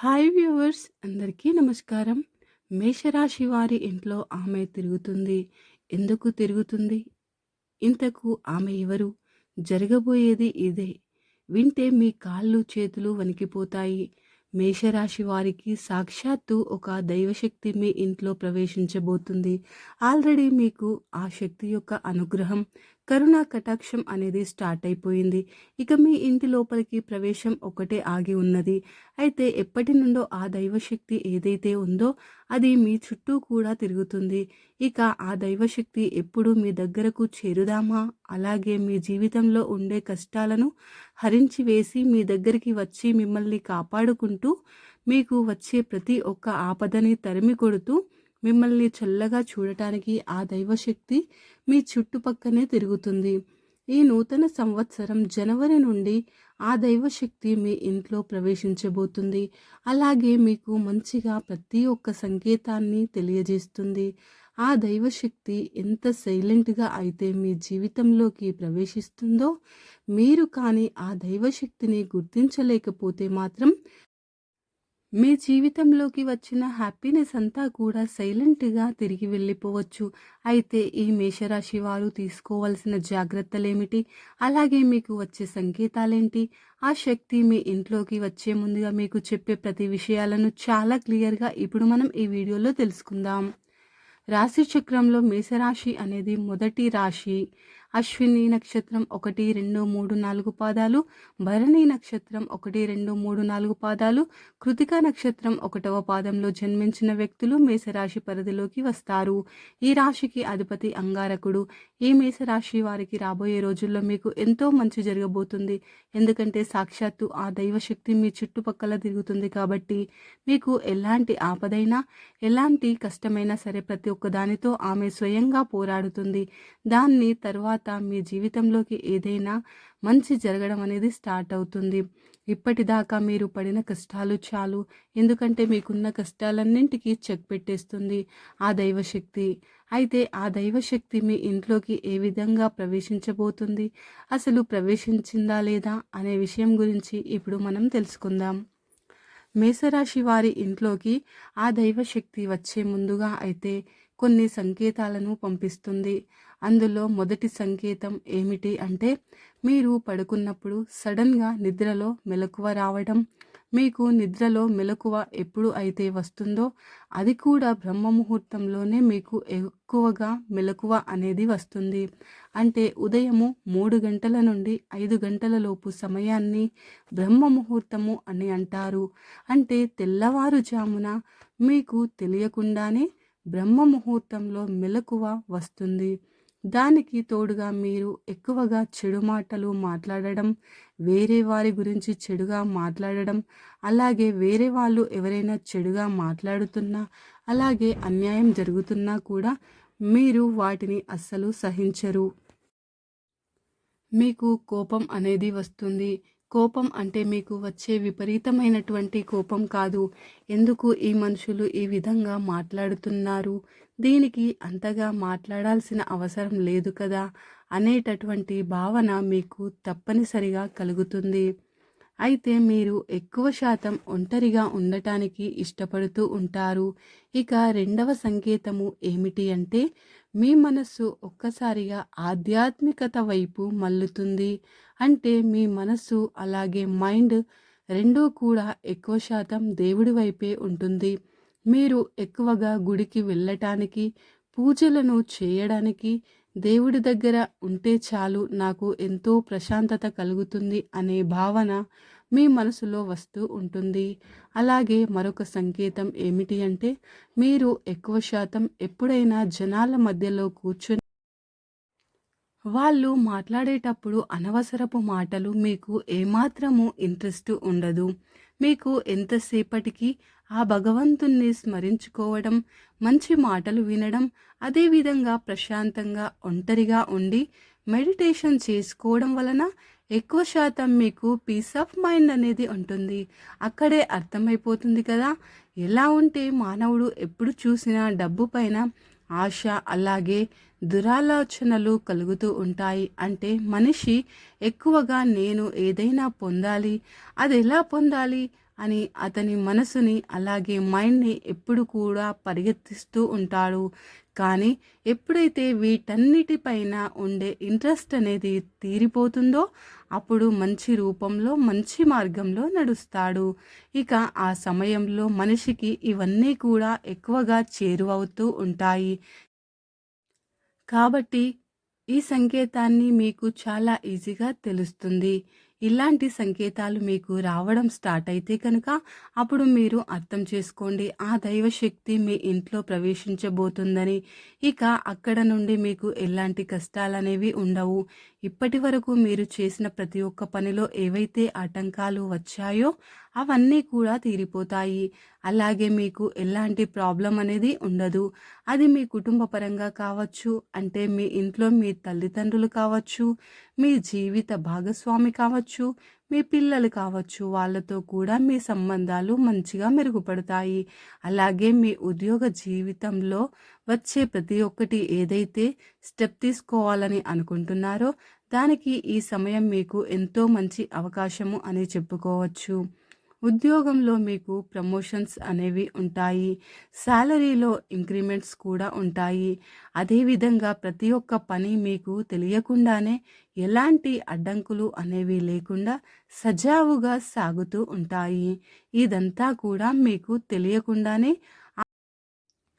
Hi viewers అందరికీ నమస్కారం. మేషరాశి వారి ఇంట్లో ఆమె తిరుగుతుంది. ఎందుకు తిరుగుతుంది? ఇంతకు ఆమె ఎవరు? జరగబోయేది ఇదే. వింటే మీ కాళ్ళు చేతులు వణికిపోతాయి. మేషరాశి వారికి సాక్షాత్తు ఒక దైవశక్తి మీ ఇంట్లో ప్రవేశించబోతుంది. ఆల్రెడీ మీకు ఆ శక్తి యొక్క అనుగ్రహం కరుణా కటాక్షం అనేది స్టార్ట్ అయిపోయింది. ఇక మీ ఇంటి లోపలికి ప్రవేశం ఒకటే ఆగి ఉన్నది. అయితే ఎప్పటి నుండో ఆ దైవశక్తి ఏదైతే ఉందో అది మీ చుట్టూ కూడా తిరుగుతుంది. ఇక ఆ దైవశక్తి ఎప్పుడు మీ దగ్గరకు చేరుదామా? అలాగే మీ జీవితంలో ఉండే కష్టాలను హరించి వేసి మీ దగ్గరికి వచ్చి మిమ్మల్ని కాపాడుకుంటూ మీకు వచ్చే ప్రతి ఒక్క ఆపదని తరిమి కొడుతూ మిమ్మల్ని చల్లగా చూడటానికి ఆ దైవశక్తి మీ చుట్టుపక్కనే తిరుగుతుంది. ఈ నూతన సంవత్సరం జనవరి నుండి ఆ దైవశక్తి మీ ఇంట్లో ప్రవేశించబోతుంది. అలాగే మీకు మంచిగా ప్రతి ఒక్క సంకేతాన్ని తెలియజేస్తుంది. ఆ దైవశక్తి ఎంత సైలెంట్గా అయితే మీ జీవితంలోకి ప్రవేశిస్తుందో మీరు కానీ ఆ దైవశక్తిని గుర్తించలేకపోతే మాత్రం మీ జీవితంలోకి వచ్చిన హ్యాపీనెస్ అంతా కూడా సైలెంట్గా తిరిగి వెళ్ళిపోవచ్చు. అయితే ఈ మేషరాశి వారు తీసుకోవాల్సిన జాగ్రత్తలేమిటి? అలాగే మీకు వచ్చే సంకేతాలేంటి? ఆ శక్తి మీ ఇంట్లోకి వచ్చే ముందుగా మీకు చెప్పే ప్రతి విషయాలను చాలా క్లియర్గా ఇప్పుడు మనం ఈ వీడియోలో తెలుసుకుందాం. రాశి చక్రంలో మేషరాశి అనేది మొదటి రాశి. అశ్విని నక్షత్రం ఒకటి రెండు మూడు నాలుగు పాదాలు భరణి నక్షత్రం ఒకటి రెండు మూడు నాలుగు పాదాలు కృతిక నక్షత్రం ఒకటవ పాదంలో జన్మించిన వ్యక్తులు మేషరాశి పరిధిలోకి వస్తారు. ఈ రాశికి అధిపతి అంగారకుడు. ఈ మేషరాశి వారికి రాబోయే రోజుల్లో మీకు ఎంతో మంచి జరగబోతుంది. ఎందుకంటే సాక్షాత్తు ఆ దైవశక్తి మీ చుట్టుపక్కల తిరుగుతుంది కాబట్టి మీకు ఎలాంటి ఆపదైనా ఎలాంటి కష్టమైనా సరే ప్రతి ఒక్కదానితో ఆమె స్వయంగా పోరాడుతుంది. దాన్ని తర్వాత తర్వాత మీ జీవితంలోకి ఏదైనా మంచి జరగడం అనేది స్టార్ట్ అవుతుంది. ఇప్పటిదాకా మీరు పడిన కష్టాలు చాలు. ఎందుకంటే మీకున్న కష్టాలన్నింటికీ చెక్ పెట్టేస్తుంది ఆ దైవశక్తి. అయితే ఆ దైవశక్తి మీ ఇంట్లోకి ఏ విధంగా ప్రవేశించబోతుంది? అసలు ప్రవేశించిందా లేదా? అనే విషయం గురించి ఇప్పుడు మనం తెలుసుకుందాం. మేషరాశి వారి ఇంట్లోకి ఆ దైవశక్తి వచ్చే ముందుగా అయితే కొన్ని సంకేతాలను పంపిస్తుంది. అందులో మొదటి సంకేతం ఏమిటి అంటే మీరు పడుకున్నప్పుడు సడన్గా నిద్రలో మెలకువ రావడం. మీకు నిద్రలో మెలకువ ఎప్పుడు అయితే వస్తుందో అది కూడా బ్రహ్మ ముహూర్తంలోనే మీకు ఎక్కువగా మెలకువ అనేది వస్తుంది. అంటే ఉదయము మూడు గంటల నుండి ఐదు గంటల లోపు సమయాన్ని బ్రహ్మ ముహూర్తము అని అంటారు. అంటే తెల్లవారుజామున మీకు తెలియకుండానే బ్రహ్మ ముహూర్తంలో మెలకువ వస్తుంది. దానికి తోడుగా మీరు ఎక్కువగా చెడు మాటలు మాట్లాడడం వేరే వారి గురించి చెడుగా మాట్లాడడం అలాగే వేరే వాళ్ళు ఎవరైనా చెడుగా మాట్లాడుతున్నా అలాగే అన్యాయం జరుగుతున్నా కూడా మీరు వాటిని అస్సలు సహించరు. మీకు కోపం అనేది వస్తుంది. కోపం అంటే మీకు వచ్చే విపరీతమైనటువంటి కోపం కాదు. ఎందుకు ఈ మనుషులు ఈ విధంగా మాట్లాడుతున్నారు? దీనికి అంతగా మాట్లాడాల్సిన అవసరం లేదు కదా? అనేటటువంటి భావన మీకు తప్పనిసరిగా కలుగుతుంది. అయితే మీరు ఎక్కువ శాతం ఒంటరిగా ఉండటానికి ఇష్టపడుతూ ఉంటారు. ఇక రెండవ సంకేతము ఏమిటి అంటే మీ మనస్సు ఒక్కసారిగా ఆధ్యాత్మికత వైపు మల్లుతుంది అంటే మీ మనస్సు అలాగే మైండ్ రెండూ కూడా ఎక్కువ శాతం దేవుడి వైపే ఉంటుంది. మీరు ఎక్కువగా గుడికి వెళ్ళటానికి పూజలను చేయడానికి దేవుడి దగ్గర ఉంటే చాలు నాకు ఎంతో ప్రశాంతత కలుగుతుంది అనే భావన మీ మనసులో వస్తూ ఉంటుంది. అలాగే మరొక సంకేతం ఏమిటి అంటే మీరు ఎక్కువ శాతం ఎప్పుడైనా జనాల మధ్యలో కూర్చొని వాళ్ళు మాట్లాడేటప్పుడు అనవసరపు మాటలు మీకు ఏమాత్రము ఇంట్రెస్ట్ ఉండదు. మీకు ఎంతసేపటికి ఆ భగవంతుణ్ణి స్మరించుకోవడం మంచి మాటలు వినడం అదేవిధంగా ప్రశాంతంగా ఒంటరిగా ఉండి మెడిటేషన్ చేసుకోవడం వలన ఎక్కువ శాతం మీకు పీస్ ఆఫ్ మైండ్ అనేది ఉంటుంది. అక్కడే అర్థమైపోతుంది కదా. ఎలా ఉంటే మానవుడు ఎప్పుడు చూసినా డబ్బు పైన ఆశ అలాగే దురాలోచనలు కలుగుతూ ఉంటాయి. అంటే మనిషి ఎక్కువగా నేను ఏదైనా పొందాలి అది ఎలా పొందాలి అని అతని మనసుని అలాగే మైండ్ని ఎప్పుడు కూడా పరిగెత్తిస్తూ ఉంటాడు. కానీ ఎప్పుడైతే వీటన్నిటిపైన ఉండే ఇంట్రెస్ట్ అనేది తీరిపోతుందో అప్పుడు మంచి రూపంలో మంచి మార్గంలో నడుస్తాడు. ఇక ఆ సమయంలో మనిషికి ఇవన్నీ కూడా ఎక్కువగా చేరువవుతూ ఉంటాయి. కాబట్టి ఈ సంకేతాన్ని మీకు చాలా ఈజీగా తెలుస్తుంది. ఇలాంటి సంకేతాలు మీకు రావడం స్టార్ట్ అయితే కనుక అప్పుడు మీరు అర్థం చేసుకోండి ఆ దైవశక్తి మీ ఇంట్లో ప్రవేశించబోతుందని. ఇక అక్కడ నుండి మీకు ఎలాంటి కష్టాలు అనేవి ఉండవు. ఇప్పటి వరకు మీరు చేసిన ప్రతి ఒక్క పనిలో ఏవైతే ఆటంకాలు వచ్చాయో అవన్నీ కూడా తీరిపోతాయి. అలాగే మీకు ఎలాంటి ప్రాబ్లం అనేది ఉండదు. అది మీ కుటుంబ పరంగా కావచ్చు అంటే మీ ఇంట్లో మీ తల్లిదండ్రులు కావచ్చు మీ జీవిత భాగస్వామి కావచ్చు మీ పిల్లలు కావచ్చు వాళ్ళతో కూడా మీ సంబంధాలు మంచిగా మెరుగుపడతాయి. అలాగే మీ ఉద్యోగ జీవితంలో వచ్చే ప్రతి ఒక్కటి ఏదైతే స్టెప్ తీసుకోవాలని అనుకుంటున్నారో దానికి ఈ సమయం మీకు ఎంతో మంచి అవకాశము అని చెప్పుకోవచ్చు. ఉద్యోగంలో మీకు ప్రమోషన్స్ అనేవి ఉంటాయి శాలరీలో ఇంక్రిమెంట్స్ కూడా ఉంటాయి. అదేవిధంగా ప్రతి ఒక్క పని మీకు తెలియకుండానే ఎలాంటి అడ్డంకులు అనేవి లేకుండా సజావుగా సాగుతూ ఉంటాయి. ఇదంతా కూడా మీకు తెలియకుండానే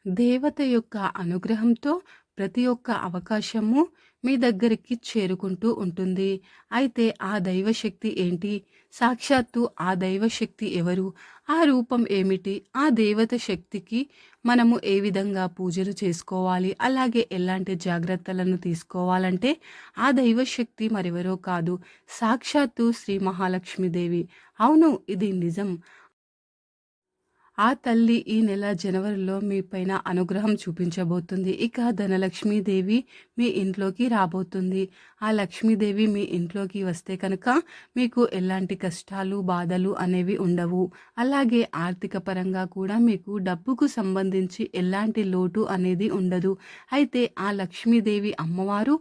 దేవత యొక్క అనుగ్రహంతో ప్రతి ఒక్క అవకాశము మీ దగ్గరికి చేరుకుంటూ ఉంటుంది. అయితే ఆ దైవశక్తి ఏంటి? సాక్షాత్తు ఆ దైవశక్తి ఎవరు? ఆ రూపం ఏమిటి? ఆ దేవత శక్తికి మనము ఏ విధంగా పూజలు చేసుకోవాలి? అలాగే ఎలాంటి జాగ్రత్తలను తీసుకోవాలంటే ఆ దైవశక్తి మరెవరో కాదు. సాక్షాత్తు శ్రీ మహాలక్ష్మీదేవి. అవును ఇది నిజం. ఆ తల్లి ఈ నెల జనవరిలో మీ పైన అనుగ్రహం చూపించబోతుంది. ఇక ధనలక్ష్మీదేవి మీ ఇంట్లోకి రాబోతుంది. ఆ లక్ష్మీదేవి మీ ఇంట్లోకి వస్తే కనుక మీకు ఎలాంటి కష్టాలు బాధలు అనేవి ఉండవు. అలాగే ఆర్థిక పరంగా కూడా మీకు డబ్బుకు సంబంధించి ఎలాంటి లోటు అనేది ఉండదు. అయితే ఆ లక్ష్మీదేవి అమ్మవారు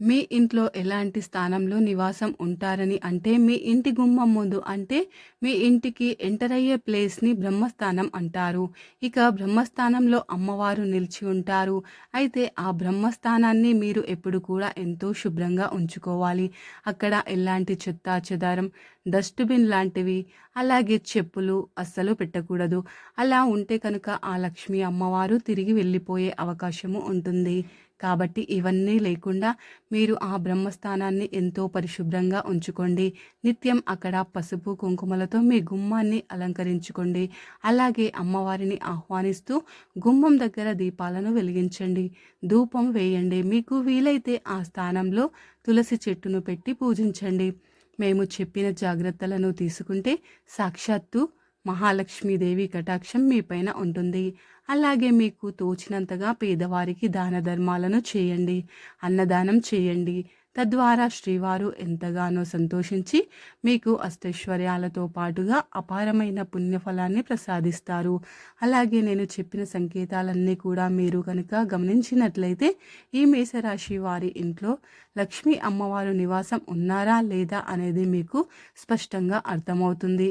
మీ ఇంట్లో ఎలాంటి స్థానంలో నివాసం ఉంటారని అంటే మీ ఇంటి గుమ్మం ముందు అంటే మీ ఇంటికి ఎంటర్ అయ్యే ప్లేస్ని బ్రహ్మస్థానం అంటారు. ఇక బ్రహ్మస్థానంలో అమ్మవారు నిలిచి ఉంటారు. అయితే ఆ బ్రహ్మస్థానాన్ని మీరు ఎప్పుడు కూడా ఎంతో శుభ్రంగా ఉంచుకోవాలి. అక్కడ ఎలాంటి చెత్త చెదారం డస్ట్బిన్ లాంటివి అలాగే చెప్పులు అస్సలు పెట్టకూడదు. అలా ఉంటే కనుక ఆ లక్ష్మీ అమ్మవారు తిరిగి వెళ్ళిపోయే అవకాశము ఉంటుంది. కాబట్టి ఇవన్నీ లేకుండా మీరు ఆ బ్రహ్మస్థానాన్ని ఎంతో పరిశుభ్రంగా ఉంచుకోండి. నిత్యం అక్కడ పసుపు కుంకుమలతో మీ గుమ్మాన్ని అలంకరించుకోండి. అలాగే అమ్మవారిని ఆహ్వానిస్తూ గుమ్మం దగ్గర దీపాలను వెలిగించండి. ధూపం వేయండి. మీకు వీలైతే ఆ స్థానంలో తులసి చెట్టును పెట్టి పూజించండి. మేము చెప్పిన జాగ్రత్తలను తీసుకుంటే సాక్షాత్తు మహాలక్ష్మీదేవి కటాక్షం మీపైన ఉంటుంది. అలాగే మీకు తోచినంతగా పేదవారికి దాన ధర్మాలను చేయండి అన్నదానం చేయండి. తద్వారా శ్రీవారు ఎంతగానో సంతోషించి మీకు అష్టైశ్వర్యాలతో పాటుగా అపారమైన పుణ్యఫలాన్ని ప్రసాదిస్తారు. అలాగే నేను చెప్పిన సంకేతాలన్నీ కూడా మీరు కనుక గమనించినట్లయితే ఈ మేషరాశి వారి ఇంట్లో లక్ష్మీ అమ్మవారు నివాసం ఉన్నారా లేదా అనేది మీకు స్పష్టంగా అర్థమవుతుంది.